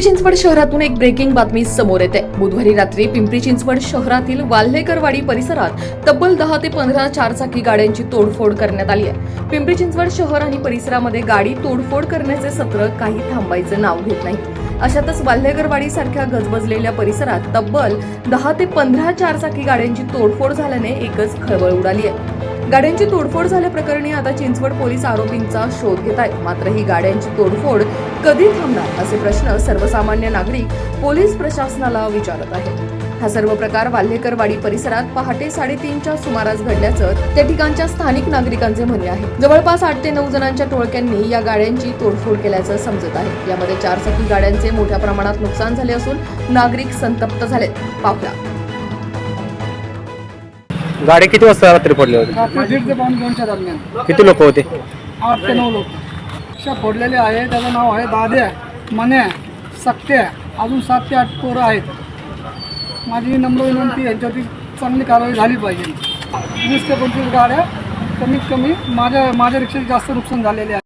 चिंचवड शहरातून एक ब्रेकिंग बातमी समोर येते. बुधवारी रात्री पिंपरी चिंचवड शहरातील वाल्हेकरवाडी परिसरात तब्बल दहा ते पंधरा चारचाकी गाड्यांची तोडफोड करण्यात आली आहे. पिंपरी चिंचवड शहर आणि परिसरामध्ये गाडी तोडफोड करण्याचे सत्र काही थांबायचं नाव घेत नाही. अशातच वाल्हेकरवाडी सारख्या गजबजलेल्या परिसरात तब्बल दहा ते पंधरा चारचाकी गाड्यांची तोडफोड झाल्याने एकच खळबळ उडाली आहे. गाड्यांची तोडफोड झाल्याप्रकरणी आता चिंचवड पोलीस आरोपींचा शोध घेत आहेत मात्र ही गाड्यांची तोडफोड कधी थांबणार असे प्रश्न सर्वसामान्य नागरिक पोलीस प्रशासनाला विचारत आहेत. हा सर्व प्रकार वाल्हेकरवाडी परिसरात पहाटे साडेतीनच्या सुमारास घडल्याचं त्या ठिकाणच्या स्थानिक नागरिकांचे म्हणणे आहे. जवळपास आठ ते नऊ जणांच्या टोळक्यांनी या गाड्यांची तोडफोड केल्याचं समजत आहे. यामध्ये चारचाकी गाड्यांचे मोठ्या प्रमाणात नुकसान झाले असून नागरिक संतप्त झालेत. पापला गाडी किती वाजता रात्री पडली होती? रात्री दीड ते पाऊण दोनच्या दरम्यान. किती लोक होते? आठ ते नऊ लोक. रिक्षा फोडलेले आहे त्याचं नाव आहे दाद्या मन्या सक्त्या अजून सात ते आठ पोरं आहेत. माझी नम्र विनंती यांच्यावरती चांगली कारवाई झाली पाहिजे. वीस ते पंचवीस गाड्या कमीत कमी माझ्या माझ्या रिक्षेत जास्त नुकसान झालेले आहे.